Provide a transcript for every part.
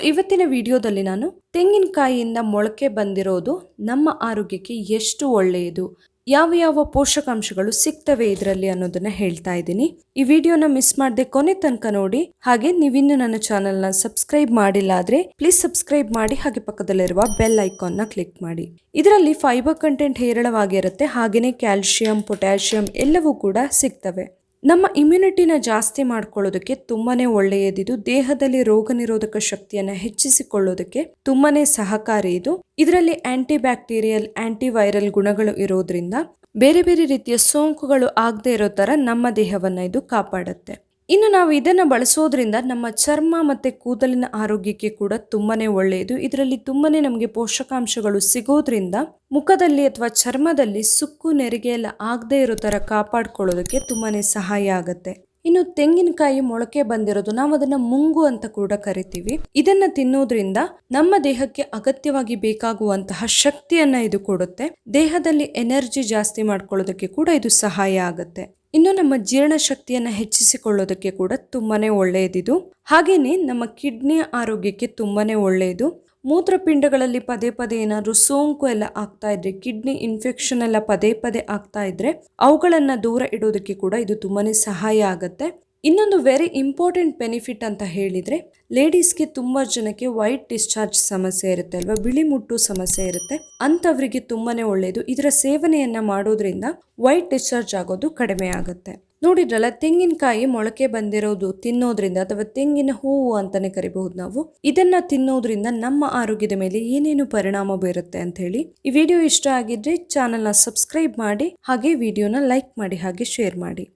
ಇವತ್ತಿನ ವಿಡಿಯೋದಲ್ಲಿ ನಾನು ತೆಂಗಿನಕಾಯಿಯಿಂದ ಮೊಳಕೆ ಬಂದಿರೋದು ನಮ್ಮ ಆರೋಗ್ಯಕ್ಕೆ ಎಷ್ಟು ಒಳ್ಳೆಯದು, ಯಾವ ಯಾವ ಪೋಷಕಾಂಶಗಳು ಸಿಗ್ತವೆ ಇದರಲ್ಲಿ ಅನ್ನೋದನ್ನ ಹೇಳ್ತಾ ಇದ್ದೀನಿ. ಈ ವಿಡಿಯೋನ ಮಿಸ್ ಮಾಡದೆ ಕೊನೆ ತನಕ ನೋಡಿ, ಹಾಗೆ ನೀವಿನ್ನು ನನ್ನ ಚಾನೆಲ್ನ ಸಬ್ಸ್ಕ್ರೈಬ್ ಮಾಡಿಲ್ಲ ಆದ್ರೆ ಪ್ಲೀಸ್ ಸಬ್ಸ್ಕ್ರೈಬ್ ಮಾಡಿ, ಹಾಗೆ ಪಕ್ಕದಲ್ಲಿರುವ ಬೆಲ್ ಐಕಾನ್ನ ಕ್ಲಿಕ್ ಮಾಡಿ. ಇದರಲ್ಲಿ ಫೈಬರ್ ಕಂಟೆಂಟ್ ಹೇರಳವಾಗಿರುತ್ತೆ ಹಾಗೆಯೇ ಕ್ಯಾಲ್ಶಿಯಂ, ಪೊಟ್ಯಾಷಿಯಂ ಎಲ್ಲವೂ ಕೂಡ ಸಿಗ್ತವೆ. ನಮ್ಮ ಇಮ್ಯುನಿಟಿನ ಜಾಸ್ತಿ ಮಾಡ್ಕೊಳ್ಳೋದಕ್ಕೆ ತುಂಬಾನೇ ಒಳ್ಳೆಯದಿದು ದೇಹದಲ್ಲಿ ರೋಗ ನಿರೋಧಕ ಶಕ್ತಿಯನ್ನ ಹೆಚ್ಚಿಸಿಕೊಳ್ಳೋದಕ್ಕೆ ತುಂಬಾನೇ ಸಹಕಾರಿ ಇದು. ಇದರಲ್ಲಿ ಆಂಟಿ ಬ್ಯಾಕ್ಟೀರಿಯಲ್ ಆಂಟಿ ವೈರಲ್ ಗುಣಗಳು ಇರೋದ್ರಿಂದ ಬೇರೆ ಬೇರೆ ರೀತಿಯ ಸೋಂಕುಗಳು ಆಗದೆ ಇರೋ ಥರ ನಮ್ಮ ದೇಹವನ್ನು ಇದು ಕಾಪಾಡುತ್ತೆ. ಇನ್ನು ನಾವು ಇದನ್ನು ಬಳಸೋದ್ರಿಂದ ನಮ್ಮ ಚರ್ಮ ಮತ್ತು ಕೂದಲಿನ ಆರೋಗ್ಯಕ್ಕೆ ಕೂಡ ತುಂಬಾ ಒಳ್ಳೆಯದು. ಇದರಲ್ಲಿ ತುಂಬಾ ನಮಗೆ ಪೋಷಕಾಂಶಗಳು ಸಿಗೋದ್ರಿಂದ ಮುಖದಲ್ಲಿ ಅಥವಾ ಚರ್ಮದಲ್ಲಿ ಸುಕ್ಕು ನೆರಿಗೆ ಎಲ್ಲ ಆಗದೆ ಇರೋ ಥರ ಕಾಪಾಡ್ಕೊಳ್ಳೋದಕ್ಕೆ ತುಂಬಾ ಸಹಾಯ ಆಗುತ್ತೆ. ಇನ್ನು ತೆಂಗಿನಕಾಯಿ ಮೊಳಕೆ ಬಂದಿರೋದು ನಾವು ಅದನ್ನ ಮುಂಗು ಅಂತ ಕೂಡ ಕರಿತೀವಿ. ಇದನ್ನ ತಿನ್ನೋದ್ರಿಂದ ನಮ್ಮ ದೇಹಕ್ಕೆ ಅಗತ್ಯವಾಗಿ ಬೇಕಾಗುವಂತಹ ಶಕ್ತಿಯನ್ನ ಇದು ಕೊಡುತ್ತೆ. ದೇಹದಲ್ಲಿ ಎನರ್ಜಿ ಜಾಸ್ತಿ ಮಾಡ್ಕೊಳ್ಳೋದಕ್ಕೆ ಕೂಡ ಇದು ಸಹಾಯ ಆಗುತ್ತೆ. ಇನ್ನು ನಮ್ಮ ಜೀರ್ಣಶಕ್ತಿಯನ್ನ ಹೆಚ್ಚಿಸಿಕೊಳ್ಳೋದಕ್ಕೆ ಕೂಡ ತುಂಬಾನೇ ಒಳ್ಳೆಯದಿದು ಹಾಗೇನೆ ನಮ್ಮ ಕಿಡ್ನಿಯ ಆರೋಗ್ಯಕ್ಕೆ ತುಂಬಾನೇ ಒಳ್ಳೆಯದು ಮೂತ್ರಪಿಂಡಗಳಲ್ಲಿ ಪದೇ ಪದೇ ಏನಾದರೂ ಸೋಂಕು ಎಲ್ಲ ಆಗ್ತಾ ಇದ್ರೆ, ಕಿಡ್ನಿ ಇನ್ಫೆಕ್ಷನ್ ಎಲ್ಲ ಪದೇ ಪದೇ ಆಗ್ತಾ ಇದ್ರೆ, ಅವುಗಳನ್ನು ದೂರ ಇಡೋದಕ್ಕೆ ಕೂಡ ಇದು ತುಂಬಾನೇ ಸಹಾಯ ಆಗುತ್ತೆ. ಇನ್ನೊಂದು ವೆರಿ ಇಂಪಾರ್ಟೆಂಟ್ ಬೆನಿಫಿಟ್ ಅಂತ ಹೇಳಿದರೆ ಲೇಡೀಸ್ಗೆ ತುಂಬ ಜನಕ್ಕೆ ವೈಟ್ ಡಿಸ್ಚಾರ್ಜ್ ಸಮಸ್ಯೆ ಇರುತ್ತೆ ಅಲ್ವಾ? ಬಿಳಿ ಮುಟ್ಟು ಸಮಸ್ಯೆ ಇರುತ್ತೆ. ಅಂಥವರಿಗೆ ತುಂಬಾ ಒಳ್ಳೆಯದು ಇದರ ಸೇವನೆಯನ್ನು ಮಾಡೋದ್ರಿಂದ ವೈಟ್ ಡಿಸ್ಚಾರ್ಜ್ ಆಗೋದು ಕಡಿಮೆ ಆಗುತ್ತೆ. ನೋಡಿದ್ರಲ್ಲ, ತೆಂಗಿನಕಾಯಿ ಮೊಳಕೆ ಬಂದಿರೋದು ತಿನ್ನೋದ್ರಿಂದ ಅಥವಾ ತೆಂಗಿನ ಹೂವು ಅಂತಾನೆ ಕರಿಬಹುದು ನಾವು, ಇದನ್ನ ತಿನ್ನೋದ್ರಿಂದ ನಮ್ಮ ಆರೋಗ್ಯದ ಮೇಲೆ ಏನೇನು ಪರಿಣಾಮ ಬೀರುತ್ತೆ ಅಂತ ಹೇಳಿ ಈ ವಿಡಿಯೋ ಇಷ್ಟ ಆಗಿದ್ರೆ ಚಾನೆಲ್ನ ಸಬ್ಸ್ಕ್ರೈಬ್ ಮಾಡಿ, ಹಾಗೆ ವಿಡಿಯೋನ ಲೈಕ್ ಮಾಡಿ, ಹಾಗೆ ಶೇರ್ ಮಾಡಿ.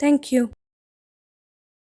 Thank you